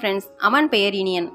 Friends அவன் பெயர் இனியன்.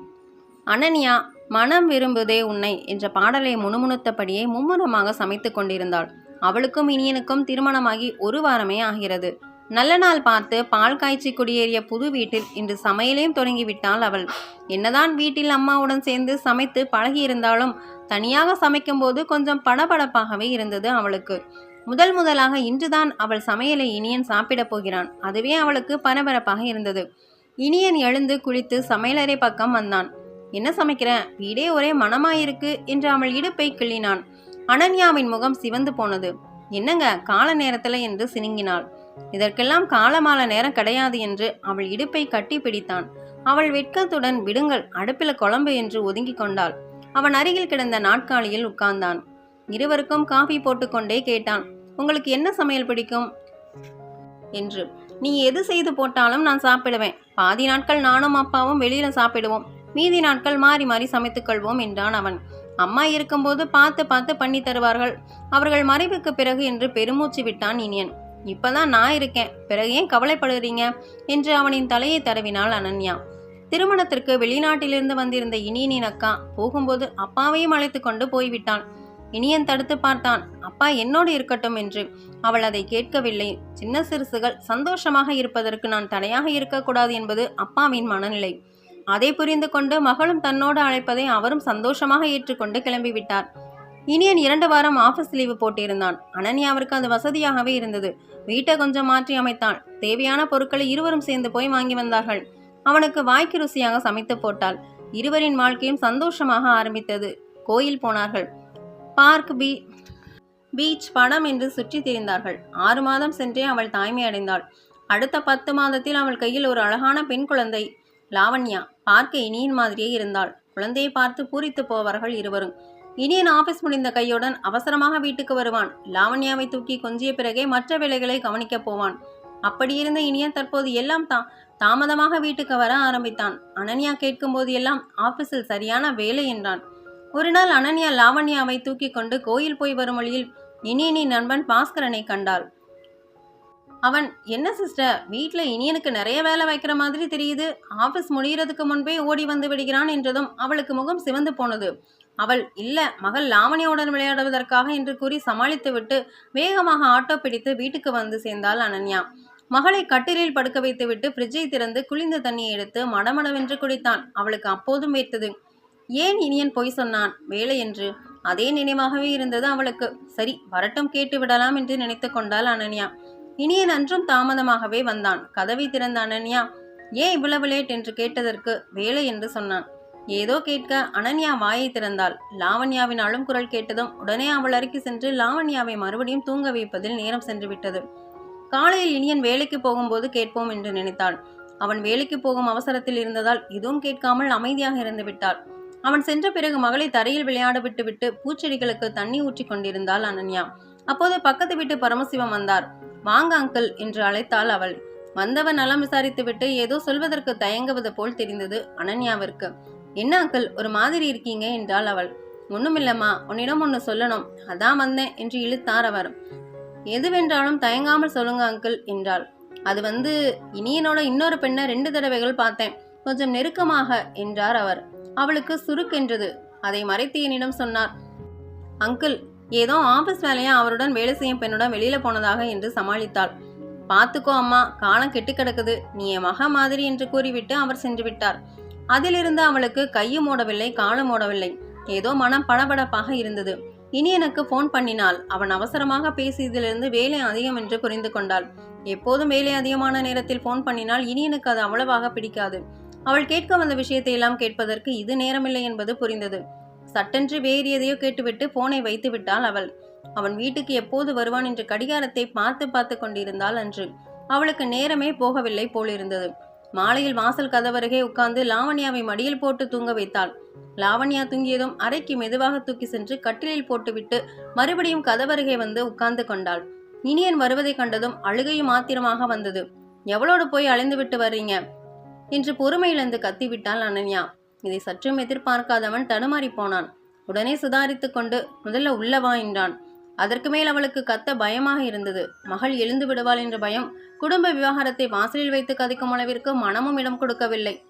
அனன்யா மனம் விரும்புதே உன்னை என்ற பாடலை முணுமுணுத்தபடியே மும்முரமாக சமைத்து கொண்டிருந்தாள். அவளுக்கும் இனியனுக்கும் திருமணமாகி ஒரு வாரமே ஆகிறது. நல்ல நாள் பார்த்து பால் காய்ச்சி குடியேறிய புது வீட்டில் இன்று சமையலையும் தொடங்கிவிட்டாள் அவள். என்னதான் வீட்டில் அம்மாவுடன் சேர்ந்து சமைத்து பழகியிருந்தாலும் தனியாக சமைக்கும்போது கொஞ்சம் படபடப்பாகவே இருந்தது அவளுக்கு. முதல் முதலாக இன்றுதான் அவள் சமையலை இனியன் சாப்பிடப் போகிறான். அதுவே அவளுக்கு பரபரப்பாக இருந்தது. இனியன் எழுந்து குளித்து சமையலறை பக்கம் வந்தான். என்ன சமைக்கிறேன்? வீடே ஒரே மனமாயிருக்கு என்று அவள் இடுப்பை கிள்ளினான். அனன்யாவின் முகம் சிவந்து போனது. என்னங்க கால நேரத்துல? என்று சினுங்கினாள். இதற்கெல்லாம் காலமால நேரம் கிடையாது என்று அவள் இடுப்பை கட்டி பிடித்தான். அவள் வெட்கத்துடன் விடுங்கள் அடுப்பில குழம்பு என்று ஒதுங்கிக் கொண்டாள். அவன் அருகில் கிடந்த நாட்காலியில் உட்கார்ந்தான். இருவருக்கும் காஃபி போட்டுக்கொண்டே கேட்டான். உங்களுக்கு என்ன சமையல் பிடிக்கும்? என்று. நீ எது செய்து போட்டாலும் நான் சாப்பிடுவேன். பாதி நாட்கள் நானும் அப்பாவும் வெளியில் சாப்பிடுவோம். மீதி நாட்கள் மாறி மாறி சமைத்துக்கொள்வோம் என்றான் அவன். அம்மா இருக்கும்போது பார்த்து பார்த்து பண்ணி தருவார்கள். அவர்கள் மறைவுக்கு பிறகு என்று பெருமூச்சு விட்டான் இனியன். இப்பதான் நான் இருக்கேன். பிறகு ஏன் கவலைப்படுகிறீங்க என்று அவனின் தலையை தடவினாள் அனன்யா. திருமணத்திற்கு வெளிநாட்டிலிருந்து வந்திருந்த இனியனின் அக்கா போகும்போது அப்பாவையும் அழைத்து கொண்டு போய்விட்டான். இனியன் தடுத்து பார்த்தான். அப்பா என்னோடு இருக்கட்டும் என்று. அவள் அதை கேட்கவில்லை. சின்ன சிறுசுகள் சந்தோஷமாக இருப்பதற்கு நான் தடையாக இருக்கக்கூடாது என்பது அப்பாவின் மனநிலை. அதை புரிந்து கொண்டு மகளும் தன்னோடு அழைப்பதை அவரும் சந்தோஷமாக ஏற்றுக்கொண்டு கிளம்பிவிட்டார். இனியன் இரண்டு வாரம் ஆஃபீஸ் லீவு போட்டிருந்தான். அனன்யாவிற்கு அது வசதியாகவே இருந்தது. வீட்டை கொஞ்சம் மாற்றி அமைத்தான். தேவையான பொருட்களை இருவரும் சேர்ந்து போய் வாங்கி வந்தார்கள். அவனுக்கு வாய்க்கு ருசியாக சமைத்து போட்டாள். இருவரின் வாழ்க்கையும் சந்தோஷமாக ஆரம்பித்தது. கோயில் போனார்கள். பார்க் பீ பீச் படம் என்று சுற்றி திரிந்தார்கள். ஆறு மாதம் சென்றே அவள் தாய்மை அடைந்தாள் அடுத்த பத்து மாதத்தில் அவள் கையில் ஒரு அழகான பெண் குழந்தை லாவண்யா. பார்க்க இனியின் மாதிரியே இருந்தாள். குழந்தையை பார்த்து பூரித்து போவார்கள் இருவரும். இனியன் ஆபீஸ் முடிந்த கையுடன் அவசரமாக வீட்டுக்கு வருவான். லாவண்யாவை தூக்கி கொஞ்சிய பிறகே மற்ற வேலைகளை கவனிக்கப் போவான். அப்படியிருந்த இனியன் தற்போது எல்லாம் தா தாமதமாக வீட்டுக்கு வர ஆரம்பித்தான். அனன்யா கேட்கும்போது எல்லாம் ஆபீஸில் சரியான வேலை என்றான். ஒரு நாள் அனன்யா லாவண்யாவை தூக்கி கொண்டு கோயில் போய் வரும் வழியில் இனியனின் நண்பன் பாஸ்கரனை கண்டாள் அவன் என்ன சிஸ்டர் வீட்டில் இனியனுக்கு நிறைய வேலை வைக்கிற மாதிரி தெரியுது. ஆஃபீஸ் முடிகிறதுக்கு முன்பே ஓடி வந்து விடுகிறான் என்றதும் அவளுக்கு முகம் சிவந்து போனது. அவள் இல்ல மகள் லாவணியுடன் விளையாடுவதற்காக என்று கூறி சமாளித்துவிட்டு வேகமாக ஆட்டோ பிடித்து வீட்டுக்கு வந்து சேர்ந்தாள் அனன்யா. மகளை கட்டிலில் படுக்க வைத்துவிட்டு ஃப்ரிட்ஜை திறந்து குளிர்ந்த தண்ணியை எடுத்து மடமடவென்று குடித்தான். அவளுக்கு அப்போதும் வைத்தது ஏன் இனியன் பொய் சொன்னான்? வேலை என்று. அதே நினைவாகவே இருந்தது அவளுக்கு. சரி வரட்டும் கேட்டு விடலாம் என்று நினைத்து கொண்டாள் அனன்யா. இனியன் அன்றும் தாமதமாகவே வந்தான். கதவை திறந்த அனன்யா ஏன் இவ்வளவு லேட்? என்று கேட்டதற்கு வேலை என்று சொன்னான். ஏதோ கேட்க. அனன்யா வாயை திறந்தாள். லாவண்யாவின் அழும் குரல் கேட்டதும் உடனே அவள் அருகே சென்று லாவண்யாவை மறுபடியும் தூங்க வைப்பதில் நேரம் சென்று விட்டது. காலையில் இனியன் வேலைக்கு போகும்போது கேட்போம் என்று நினைத்தாள். அவன் வேலைக்கு போகும் அவசரத்தில் இருந்ததால் எதுவும் கேட்காமல் அமைதியாக இருந்து விட்டாள். அவன் சென்ற பிறகு மகளை தரையில் விளையாட விட்டுவிட்டு பூச்செடிகளுக்கு தண்ணி ஊற்றி கொண்டிருந்தாள் அனன்யா. அப்போது பக்கத்து வீட்டு பரமசிவம் வந்தார். வாங்க அங்கிள் என்று அழைத்தாள் அவள். வந்தவன் நலம் விசாரித்துவிட்டு ஏதோ சொல்வதற்கு தயங்குவது போல் தெரிந்தது அனன்யாவிற்கு. என்ன அங்கிள் ஒரு மாதிரி இருக்கீங்க? என்றாள் அவள். ஒண்ணுமில்லம்மா உன்னிடம் ஒன்று சொல்லணும். அதான் வந்தேன் என்று இழுத்தார் அவர். எதுவென்றாலும் தயங்காமல் சொல்லுங்க அங்கிள் என்றாள். அது வந்து இனியனோட இன்னொரு பெண்ணை ரெண்டு தடவைகள் பார்த்தேன். கொஞ்சம் நெருக்கமாக என்றார் அவர். அவளுக்கு சுருக்கென்றது அதை மறைத்து என்னிடம் சொன்னார். அங்கிள் ஏதோ ஆபீஸ் வேலையா அவருடன் வேலை செய்யும் பெண்ணுடன் வெளியில போனதாக என்று சமாளித்தாள். பார்த்துக்கோ அம்மா காலம் கெட்டு கிடக்குது. நீ என் மக மாதிரி என்று கூறிவிட்டு அவர் சென்று விட்டார். அதிலிருந்து அவளுக்கு கையும் ஓடவில்லை காலம் ஓடவில்லை. ஏதோ மனம் படபடப்பாக இருந்தது. இனி எனக்கு ஃபோன் பண்ணினாள் அவன் அவசரமாக பேசியதிலிருந்து வேலை அதிகம் என்று புரிந்து கொண்டாள். எப்போதும் வேலை அதிகமான நேரத்தில் ஃபோன் பண்ணினால் இனி எனக்கு அது அவ்வளவாக பிடிக்காது. அவள் கேட்க வந்த விஷயத்தை எல்லாம் கேட்பதற்கு இது நேரமில்லை என்பது புரிந்தது. சட்டென்று வேறு எதையோ கேட்டுவிட்டு போனை வைத்து விட்டாள் அவள். அவன் வீட்டுக்கு எப்போது வருவான் என்று கடிகாரத்தை பார்த்து பார்த்து கொண்டிருந்தாள் அன்று. அவளுக்கு நேரமே போகவில்லை போலிருந்தது. மாலையில் வாசல் கதவருகே உட்கார்ந்து லாவண்யாவை மடியில் போட்டு தூங்க வைத்தாள். லாவண்யா தூங்கியதும் அறைக்கு மெதுவாக தூக்கி சென்று கட்டிலில் போட்டுவிட்டு மறுபடியும் கதவருகே வந்து உட்கார்ந்து கொண்டாள். இனியன் வருவதைக் கண்டதும் அழுகையும் ஆத்திரமாக வந்தது. எவளோடு போய் அலைந்து விட்டு வர்றீங்க? என்று பொறுமையிழந்து கத்திவிட்டாள் அனன்யா. இதை சற்றும் எதிர்பார்க்காதவன் தடுமாறி போனான். உடனே சுதாரித்து கொண்டு முதல்ல உள்ளவா என்றான். அதற்கு மேல் அவளுக்கு கத்த பயமாக இருந்தது. மகள் எழுந்து விடுவாள் என்ற பயம் குடும்ப விவகாரத்தை வாசலில் வைத்து கதைக்கும் அளவிற்கு மனமும் இடம் கொடுக்கவில்லை.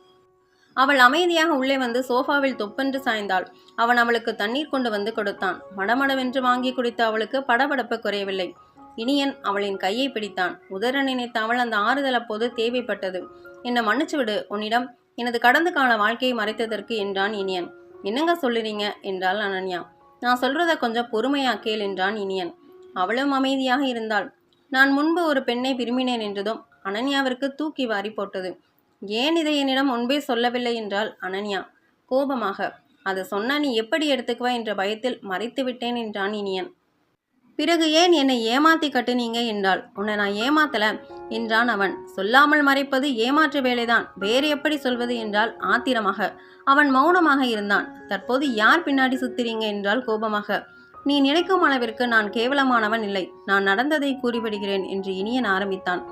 அவள் அமைதியாக உள்ளே வந்து சோஃபாவில் தொப்பென்று சாய்ந்தாள். அவன் அவளுக்கு தண்ணீர் கொண்டு வந்து கொடுத்தான். மடமடவென்று வாங்கி குடித்த அவளுக்கு படபடப்பு குறையவில்லை. இனியன் அவளின் கையை பிடித்தான். உதர நினைத்த அவள் அந்த ஆறுதல் அப்போது தேவைப்பட்டது. என்னை மன்னிச்சு விடு உன்னிடம் எனது கடந்த கால வாழ்க்கையை மறைத்ததற்கு என்றான் இனியன். என்னங்க சொல்லுறீங்க? என்றாள் அனன்யா. நான் சொல்றத கொஞ்சம் பொறுமையா கேள் என்றான் இனியன். அவளும் அமைதியாக இருந்தாள். நான் முன்பு ஒரு பெண்ணை விரும்பினேன் என்றதும் அனன்யாவிற்கு தூக்கி வாரி போட்டது. ஏன் இதை என்னிடம் முன்பே சொல்லவில்லை? என்றால் அனன்யா. கோபமாக அதை சொன்னா நீ எப்படி எடுத்துக்குவா? என்ற பயத்தில் மறைத்து விட்டேன் என்றான் இனியன். பிறகு ஏன் என்னை ஏமாத்தி கட்டினீங்க என்றாள். உன்னை நான் ஏமாத்தல என்றான் அவன். சொல்லாமல் மறைப்பது ஏமாற்று வேலைதான். வேறு எப்படி சொல்வது என்றால் ஆத்திரமாக. அவன் மௌனமாக இருந்தான். தற்போது யார் பின்னாடி சுத்துறீங்க என்றால் கோபமாக. நீ நினைக்கும் அளவிற்கு நான் கேவலமானவன் இல்லை. நான் நடந்ததை கூறிவிடுகிறேன் என்று இனியன் ஆரம்பித்தான்.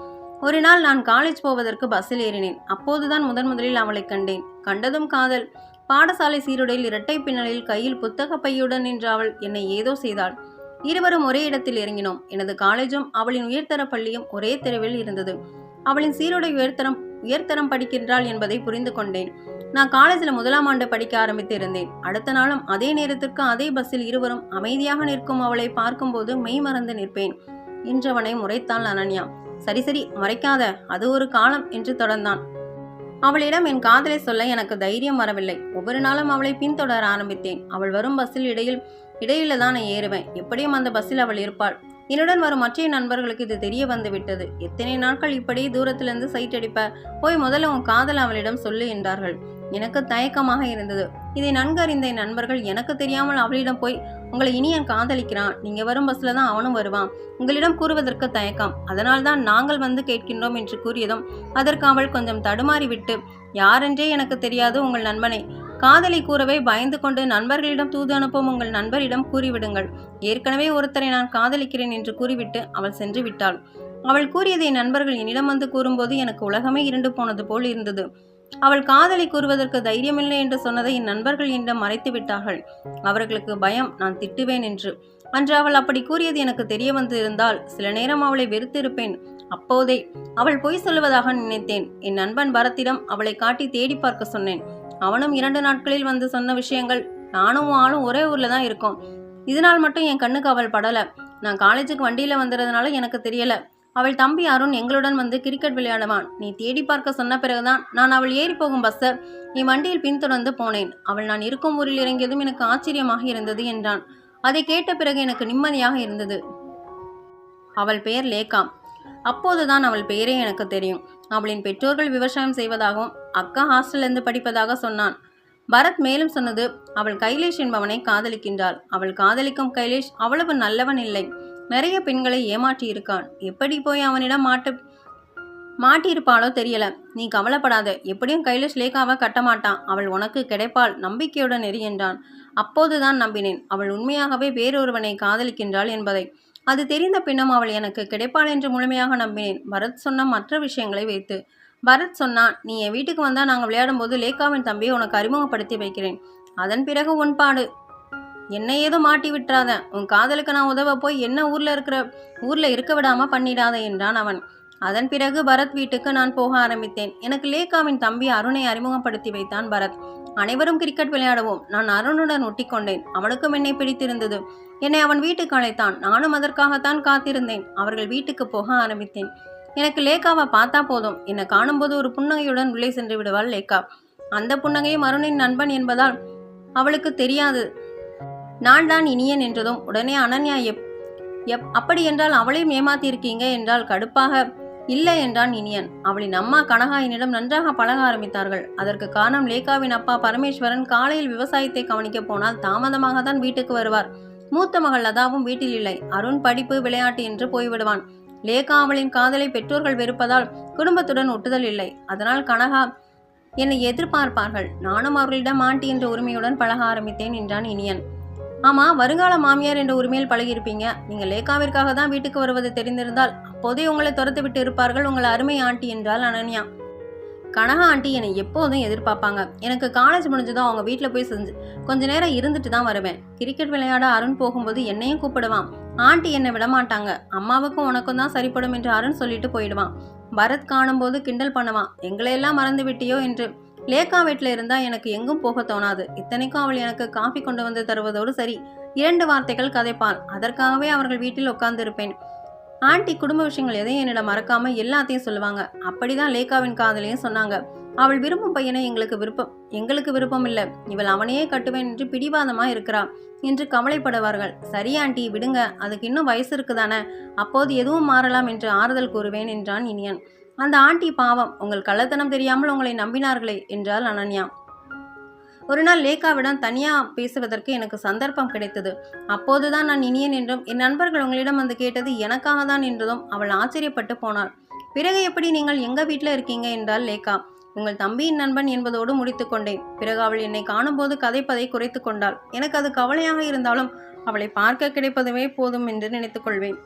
ஒரு நாள் நான் காலேஜ் போவதற்கு பஸ்ஸில் ஏறினேன். அப்போதுதான் முதன் முதலில் அவளை கண்டேன். கண்டதும் காதல். பாடசாலை சீருடையில் இரட்டை பின்னலில் கையில் புத்தக பையுடன் நின்ற அவள் என்னை ஏதோ செய்தாள். இருவரும் ஒரே இடத்தில் இறங்கினோம். எனது காலேஜும் அவளின் உயர்தர பள்ளியும் ஒரே தெருவில் இருந்தது. அவளின் சீருடை உயர்தரம் உயர்தரம் படிக்கின்றாள் என்பதை புரிந்து கொண்டேன். நான் காலேஜில் முதலாம் ஆண்டு படிக்க ஆரம்பித்து இருந்தேன் அடுத்த நாளும் அதே நேரத்திற்கு அதே பஸ்ஸில் இருவரும் அமைதியாக நிற்கும் அவளை பார்க்கும்போது மெய் மறந்து நிற்பேன். என்றவனை முறைத்தாள் அனன்யா. சரி சரி மறைக்காத. அது ஒரு காலம் என்று தொடர்ந்தான். அவளிடம் என் காதலை சொல்ல எனக்கு தைரியம் வரவில்லை. ஒவ்வொரு நாளும் அவளை பின்தொடர ஆரம்பித்தேன். அவள் வரும் பஸ்ஸில் இடையில் இடையில தான் நான் ஏறுவேன். எப்படியும் அந்த பஸ்ஸில் அவள் இருப்பாள். என்னுடன் வரும் மற்ற நண்பர்களுக்கு இது தெரிய வந்து விட்டது. எத்தனை நாட்கள் இப்படி தூரத்திலிருந்து சைட் அடிப்ப? போய் முதல்ல உன் காதல் அவளிடம் சொல்லு என்றார்கள். எனக்கு தயக்கமாக இருந்தது. இதை நன்கு அறிந்த என் நண்பர்கள் எனக்கு தெரியாமல் அவளிடம் போய் உங்களை இனியன் காதலிக்கிறான்? நீங்க வரும் பஸ்ல தான் அவனும் வருவான். உங்களிடம் கூறுவதற்கு தயக்கம். அதனால்தான் நாங்கள் வந்து கேட்கின்றோம் என்று கூறியதும் அதற்கு அவள் கொஞ்சம் தடுமாறி விட்டு யாரென்றே எனக்கு தெரியாது உங்கள் நண்பனை. காதலை கூறவே பயந்து கொண்டு நண்பர்களிடம் தூது அனுப்பும் உங்கள் நண்பரிடம் கூறிவிடுங்கள். ஏற்கனவே ஒருத்தரை நான் காதலிக்கிறேன் என்று கூறிவிட்டு அவள் சென்று விட்டாள். அவள் கூறியதை என் நண்பர்கள் என்னிடம் வந்து கூறும்போது எனக்கு உலகமே இருண்டு போனது போல் இருந்தது. அவள் காதலை கூறுவதற்கு தைரியமில்லை என்று சொன்னதை என் நண்பர்கள் என்னிடம் மறைத்து விட்டார்கள். அவர்களுக்கு பயம் நான் திட்டுவேன் என்று. அன்று அவள் அப்படி கூறியது எனக்கு தெரிய வந்திருந்தால் சில நேரம் அவளை வெறுத்திருப்பேன். அப்போதே அவள் பொய் சொல்லுவதாக நினைத்தேன். என் நண்பன் பரத்திடம் அவளை காட்டி தேடி பார்க்க சொன்னேன். அவனும் இரண்டு நாட்களில் வந்து சொன்ன விஷயங்கள். நானும் ஆளும் ஒரே ஊர்ல தான் இருக்கோம். இதனால் மட்டும் என் கண்ணுக்கு அவள் படல. நான் காலேஜுக்கு வண்டியில வந்ததுனால எனக்கு தெரியல. அவள் தம்பி அருண் எங்களுடன் வந்து கிரிக்கெட் விளையாடுவான். நீ தேடி பார்க்க சொன்ன பிறகுதான் நான் அவள் ஏறி போகும் பஸ்ஸை நீ வண்டியில் பின்தொடர்ந்து போனேன். அவள் நான் இருக்கும் ஊரில் இறங்கியதும் எனக்கு ஆச்சரியமாக இருந்தது என்றான். அதை கேட்ட பிறகு எனக்கு நிம்மதியாக இருந்தது. அவள் பெயர் லேகா. அப்போதுதான் அவள் பெயரே எனக்கு தெரியும். அவளின் பெற்றோர்கள் விவசாயம் செய்வதாகவும் அக்கா ஹாஸ்டல்லேருந்து படிப்பதாக சொன்னான். பரத் மேலும் சொன்னது அவள் கைலேஷ் என்பவனை காதலிக்கின்றாள். அவள் காதலிக்கும் கைலேஷ் அவ்வளவு நல்லவன் இல்லை. நிறைய பெண்களை ஏமாற்றி இருக்கான். எப்படி போய் அவனிடம் மாட்டு மாட்டியிருப்பாளோ தெரியல. நீ கவலைப்படாத. எப்படியும் கைலேஷ் லேகாவை கட்ட மாட்டான். அவள் உனக்கு கிடைப்பாள். நம்பிக்கையுடன் எரி என்றான். அப்போதுதான் நம்பினேன். அவள் உண்மையாகவே வேறொருவனை காதலிக்கின்றாள் என்பதை. அது தெரிந்த பின்னும் அவள் எனக்கு கிடைப்பாள் என்று முழுமையாக நம்பினேன். பரத் சொன்ன மற்ற விஷயங்களை வைத்து பரத் சொன்னான் நீ என் வீட்டுக்கு வந்தால் நாங்கள் விளையாடும்போது லேகாவின் தம்பியை உனக்கு அறிமுகப்படுத்தி வைக்கிறேன். அதன் பிறகு உன் பாடு. என்னை ஏதோ மாட்டி விட்டுறாத. உன் காதலுக்கு நான் உதவ போய் என்ன ஊரில் இருக்கிற ஊரில் இருக்க விடாமல் பண்ணிடாத என்றான் அவன். அதன் பிறகு பரத் வீட்டுக்கு நான் போக ஆரம்பித்தேன். எனக்கு லேகாவின் தம்பி அருணை அறிமுகப்படுத்தி வைத்தான் பரத். அனைவரும் கிரிக்கெட் விளையாடுவோம். நான் அருணுடன் ஒட்டிக்கொண்டேன் அவனுக்கும் என்னை பிடித்திருந்தது. என்னை அவன் வீட்டுக்கு அழைத்தான். நானும் அதற்காகத்தான் காத்திருந்தேன். அவர்கள் வீட்டுக்கு போக ஆரம்பித்தேன். எனக்கு லேக்காவை பார்த்தா போதும். என்னை காணும்போது ஒரு புன்னகையுடன் உள்ளே சென்று விடுவாள் லேக்கா அந்த புன்னகையும் அருணின் நண்பன் என்பதால் அவளுக்கு தெரியாது. நான் தான் இனியன் என்றதும் உடனே அனன்யா எப் எப் அப்படி என்றால் அவளையும் ஏமாத்தியிருக்கீங்க என்றால் கடுப்பாக இல்லை என்றான் இனியன். அவளின் அம்மா கனகா என்னிடம் நன்றாக பழக ஆரம்பித்தார்கள். அதற்கு காரணம் லேகாவின் அப்பா பரமேஸ்வரன் காலையில் விவசாயத்தை கவனிக்க போனால் தாமதமாக தான் வீட்டுக்கு வருவார். மூத்த மகள் லதாவும் வீட்டில் இல்லை. அருண் படிப்பு விளையாட்டு என்று போய்விடுவான். லேகா அவளின் காதலை பெற்றோர்கள் வெறுப்பதால் குடும்பத்துடன் ஒட்டுதல் இல்லை. அதனால் கனகா என்னை எதிர்பார்ப்பார்கள். நானும் அவர்களிடம் ஆண்டி என்ற உரிமையுடன் பழக ஆரம்பித்தேன் என்றான் இனியன். ஆமா வருங்கால மாமியார் என்ற உரிமையில் பழகியிருப்பீங்க. நீங்க லேகாவிற்காக தான் வீட்டுக்கு வருவது தெரிந்திருந்தால் அப்போதே உங்களை துரத்து விட்டு இருப்பார்கள் உங்கள் அருமை ஆண்டி என்றால் அனன்யா. கனகா ஆண்டி என்னை எப்போதும் எதிர்பார்ப்பாங்க. எனக்கு காலேஜ் முடிஞ்சதும் அவங்க வீட்டில் போய் செஞ்சு கொஞ்ச நேரம் இருந்துட்டு தான் வருவேன். கிரிக்கெட் விளையாட அருண் போகும்போது என்னையும் கூப்பிடுவான். ஆண்டி என்னை விட மாட்டாங்க அம்மாவுக்கும் உனக்கும் தான் சரிப்படும் என்று அருண் சொல்லிட்டு போயிடுவான். பரத் காணும்போது கிண்டல் பண்ணுவான். எங்களையெல்லாம் மறந்து விட்டியோ? என்று. லேக்கா வீட்டில் இருந்தால் எனக்கு எங்கும் போக தோணாது. இத்தனைக்கும் அவள் எனக்கு காஃபி கொண்டு வந்து தருவதோடு சரி. இரண்டு வார்த்தைகள் கதைப்பாள். அதற்காகவே அவர்கள் வீட்டில் உட்கார்ந்திருப்பேன். ஆண்டி குடும்ப விஷயங்கள் எதையும் என்னிடம் மறக்காம எல்லாத்தையும் சொல்லுவாங்க. அப்படிதான் லேகாவின் காதலையும் சொன்னாங்க. அவள் விரும்பும் பையனை எங்களுக்கு விருப்பம் எங்களுக்கு விருப்பம் இல்லை. இவள் அவனையே கட்டுவேன் என்று பிடிவாதமா இருக்கிறா என்று கவலைப்படுவார்கள். சரி ஆண்டி விடுங்க. அதுக்கு இன்னும் வயசு இருக்குதானே? அப்போது எதுவும் மாறலாம் என்று ஆறுதல் கூறுவேன் என்றான் இனியன். அந்த ஆண்டி பாவம் உங்கள் கள்ளத்தனம் தெரியாமல் உங்களை நம்பினார்களே என்றாள் அனன்யா. ஒரு நாள் லேகாவிடம் தனியாக பேசுவதற்கு எனக்கு சந்தர்ப்பம் கிடைத்தது. அப்போதுதான் நான் இனியன் என்றும் என் நண்பர்கள் உங்களிடம் வந்து கேட்டது எனக்காக தான் என்றதும் அவள் ஆச்சரியப்பட்டு போனாள். பிறகு எப்படி நீங்கள் எங்கள் வீட்டில் இருக்கீங்க என்றால் லேகா. உங்கள் தம்பியின் நண்பன் என்பதோடு முடித்து கொண்டேன். பிறகு அவள் என்னை காணும்போது கதைப்பதை குறைத்து கொண்டாள். எனக்கு அது கவலையாக இருந்தாலும் அவளை பார்க்க கிடைப்பதுவே போதும் என்று நினைத்துக்கொள்வேன்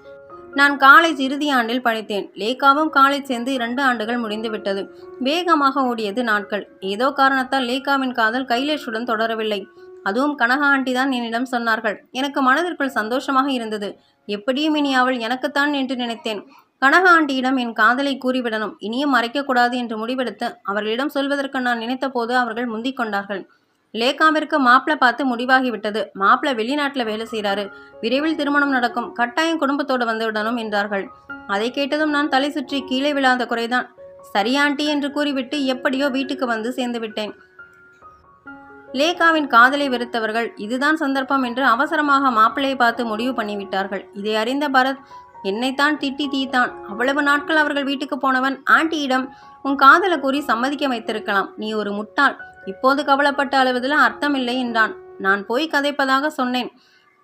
நான் காலேஜ் இறுதி ஆண்டில் படித்தேன். லேகாவும் காலேஜ் சேர்ந்து இரண்டு ஆண்டுகள் முடிந்துவிட்டது வேகமாக ஓடியது நாட்கள். ஏதோ காரணத்தால் லேகாவின் காதல் கைலேஷுடன் தொடரவில்லை. அதுவும் கனகா ஆண்டி தான் என்னிடம் சொன்னார்கள். எனக்கு மனதிற்குள் சந்தோஷமாக இருந்தது. எப்படியும் இனி அவள் எனக்குத்தான் என்று நினைத்தேன். கனகா ஆண்டியிடம் என் காதலை கூறிவிடணும். இனியும் மறைக்கக்கூடாது என்று முடிவெடுத்து அவர்களிடம் சொல்வதற்கு நான் நினைத்தபோது அவர்கள் முந்திக் கொண்டார்கள். லேகாவிற்கு மாப்பிள்ளை பார்த்து முடிவாகிவிட்டது. மாப்பிள்ளை வெளிநாட்டில் வேலை செய்கிறாரு விரைவில் திருமணம் நடக்கும். கட்டாயம் குடும்பத்தோடு வந்துவிடணும் என்றார்கள். அதை கேட்டதும் நான் தலை சுற்றி கீழே விழாத குறைதான். சரியாண்டி ஆண்டி என்று கூறிவிட்டு எப்படியோ வீட்டுக்கு வந்து சேர்ந்து விட்டேன். லேகாவின் காதலை வெறுத்தவர்கள் இதுதான் சந்தர்ப்பம் என்று அவசரமாக மாப்பிள்ளையை பார்த்து முடிவு பண்ணிவிட்டார்கள். இதை அறிந்த பரத் என்னைத்தான் திட்டி தீத்தான். அவ்வளவு நாட்கள் அவர்கள் வீட்டுக்கு போனவன். ஆண்டியிடம் உன் காதலை கூறி சம்மதிக்க வைத்திருக்கலாம். நீ ஒரு முட்டாள். இப்போது கவலைப்பட்ட அளவதில் அர்த்தமில்லை என்றான். நான் போய் கதைப்பதாக சொன்னேன்.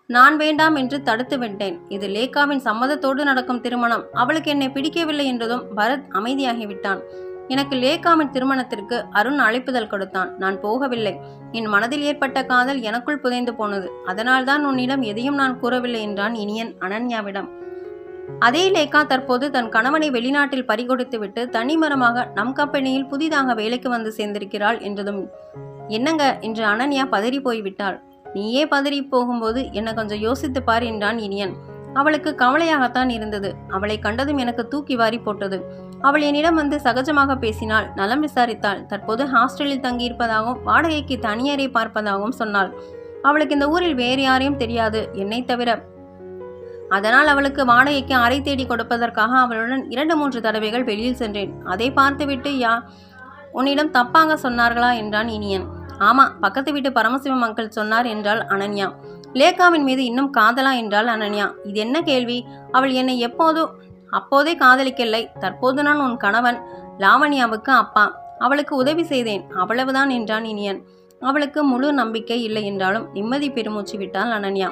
நான் வேண்டாம் என்று தடுத்து விட்டேன். இது லேகாவின் சம்மதத்தோடு நடக்கும் திருமணம். அவளுக்கு என்னை பிடிக்கவில்லை என்றதும் பரத் அமைதியாகிவிட்டான் எனக்கு லேகாவின் திருமணத்திற்கு அருண் அழைப்புதல் கொடுத்தான். நான் போகவில்லை. என் மனதில் ஏற்பட்ட காதல் எனக்குள் புதைந்து போனது. அதனால்தான் உன்னிடம் எதையும் நான் கூறவில்லை என்றான் இனியன் அனன்யாவிடம். அதே லேகா தற்போது தன் கணவனை வெளிநாட்டில் பறிகொடுத்துவிட்டு தனிமரமாக நம் கம்பெனியில் புதிதாக வேலைக்கு வந்து சேர்ந்திருக்கிறாள் என்றதும் என்னங்க? என்று அனன்யா பதறி போய்விட்டாள். நீயே பதறி போகும்போது என்னை கொஞ்சம் யோசித்து பார் என்றான் இனியன். அவளுக்கு கவலையாகத்தான் இருந்தது. அவளை கண்டதும் எனக்கு தூக்கி வாரி போட்டது. அவள் என்னிடம் வந்து சகஜமாக பேசினாள். நலம் விசாரித்தாள். தற்போது ஹாஸ்டலில் தங்கியிருப்பதாகவும் வாடகைக்கு தனியறை பார்ப்பதாகவும் சொன்னாள். அவளுக்கு இந்த ஊரில் வேறு யாரையும் தெரியாது. என்னை தவிர அதனால் அவளுக்கு வாடகைக்கு அறை தேடி கொடுப்பதற்காக அவளுடன் இரண்டு மூன்று தடவைகள் வெளியில் சென்றேன். அதை பார்த்துவிட்டு யா உன்னிடம் தப்பாக சொன்னார்களா என்றான் இனியன். ஆமா பக்கத்து வீட்டு பரமசிவம் அங்கிள் சொன்னார் என்றால் அனன்யா. லேகாவின் மீது இன்னும் காதலா என்றால் அனன்யா. இது என்ன கேள்வி? அவள் என்னை எப்போதும் அப்போதே காதலிக்கவில்லை. தற்போது நான் உன் கணவன் லாவண்யாவுக்கு அப்பா. அவளுக்கு உதவி செய்தேன். அவ்வளவுதான் என்றான் இனியன். அவளுக்கு முழு நம்பிக்கை இல்லை என்றாலும் நிம்மதி பெருமூச்சு விட்டாள் அனன்யா.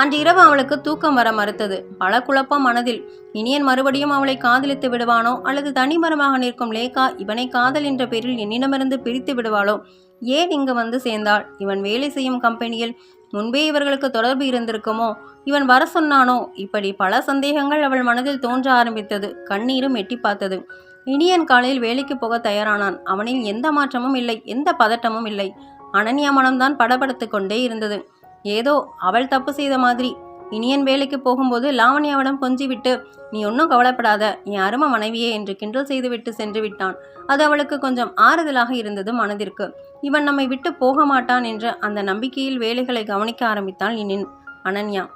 அன்று இரவு அவளுக்கு தூக்கம் வர மறுத்தது. பல குழப்பம் மனதில். இனியன் மறுபடியும் அவளை காதலித்து விடுவானோ அல்லது தனிமரமாக நிற்கும் லேகா இவனை காதல் என்ற பேரில் என்னிடமிருந்து பிரித்து விடுவாளோ? ஏன் இங்கு வந்து சேர்ந்தாள்? இவன் வேலை செய்யும் கம்பெனியில் முன்பே இவர்களுக்கு தொடர்பு இருந்திருக்குமோ? இவன் வர சொன்னானோ? இப்படி பல சந்தேகங்கள் அவள் மனதில் தோன்ற ஆரம்பித்தது. கண்ணீரும் எட்டி பார்த்தது. இனியன் காலையில் வேலைக்கு போக தயாரானான். அவனில் எந்த மாற்றமும் இல்லை. எந்த பதட்டமும் இல்லை. அனன்யா மனம்தான் படபடுத்து கொண்டே இருந்தது. ஏதோ அவள் தப்பு செய்த மாதிரி. இனியன் வேலைக்கு போகும்போது லாவண்யாவிடம் கொஞ்சிவிட்டு நீ ஒன்றும் கவலைப்படாத என் அரும மனைவியே என்று கிண்டல் செய்துவிட்டு சென்று விட்டான். அது அவளுக்கு கொஞ்சம் ஆறுதலாக இருந்தது மனதிற்கு. இவன் நம்மை விட்டு போக மாட்டான் என்று அந்த நம்பிக்கையில் வேலைகளை கவனிக்க ஆரம்பித்தாள் இனின் அனன்யா.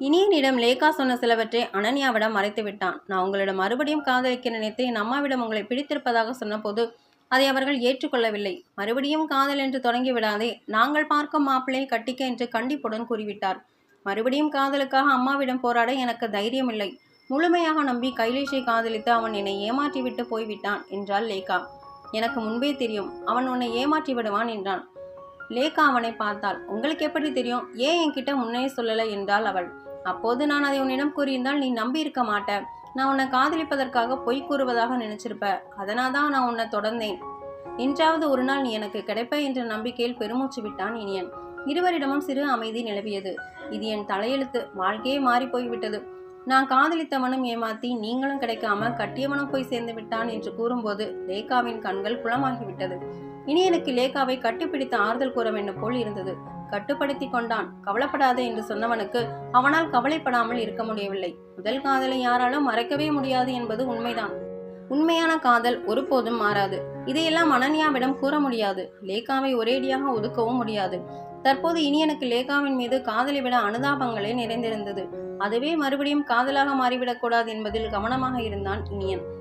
இனியனிடம் லேகா சொன்ன சிலவற்றை அனன்யாவிடம் மறைத்து விட்டான் நான் உங்களிடம் மறுபடியும் காதலிக்க நினைத்து என் அம்மாவிடம் உங்களை பிடித்திருப்பதாக சொன்னபோது அதை அவர்கள் ஏற்றுக்கொள்ளவில்லை. மறுபடியும் காதல் என்று தொடங்கி விடாதே நாங்கள் பார்க்கும் மாப்பிள்ளையை கட்டிக்க என்று கண்டிப்புடன் கூறிவிட்டார். மறுபடியும் காதலுக்காக அம்மாவிடம் போராட எனக்கு தைரியமில்லை. முழுமையாக நம்பி கைலேஷை காதலித்து அவன் என்னை ஏமாற்றிவிட்டு போய்விட்டான் என்றாள் லேகா. எனக்கு முன்பே தெரியும் அவன் உன்னை ஏமாற்றி விடுவான் என்றான். லேகா அவனை பார்த்தாள். உங்களுக்கு எப்படி தெரியும்? ஏன் என்கிட்ட முன்னே சொல்லலை என்றாள் அவள். அப்போது நான் அதை உன்னிடம் கூறியிருந்தால் நீ நம்பி இருக்க மாட்ட. நான் உன்னை காதலிப்பதற்காக பொய் கூறுவதாக நினைச்சிருப்ப. அதனால் தான் நான் உன்னை தொடர்ந்தேன். என்றாவது ஒரு நாள் நீ எனக்கு கிடைப்ப என்ற நம்பிக்கையில் பெருமூச்சு விட்டான் இனியன். இருவரிடமும் சிறு அமைதி நிலவியது. இது என் தலையெழுத்து. வாழ்க்கையே மாறி போய்விட்டது. நான் காதலித்தவனும் ஏமாத்தி நீங்களும் கிடைக்காம கட்டியவனும் போய் சேர்ந்து விட்டான் என்று கூறும்போது ரேகாவின் கண்கள் குளமாகிவிட்டது. இனியனுக்கு லேகாவை கட்டிப்பிடித்து ஆறுதல் கூற வேண்டும் போல் இருந்தது. கட்டுப்படுத்தி கொண்டான். கவலைப்படாதே என்று சொன்னவனுக்கு அவனால் கவலைப்படாமல் இருக்க முடியவில்லை. முதல் காதலை யாராலும் மறைக்கவே முடியாது என்பது உண்மைதான். உண்மையான காதல் ஒருபோதும் மாறாது. இதையெல்லாம் அனன்யாவிடம் கூற முடியாது. லேகாவை ஒரேடியாக ஒதுக்கவும் முடியாது. தற்போது இனியனுக்கு லேகாவின் மீது காதலை விட அனுதாபங்களே நிறைந்திருந்தது. அதுவே மறுபடியும் காதலாக மாறிவிடக்கூடாது என்பதில் கவனமாக இருந்தான் இனியன்.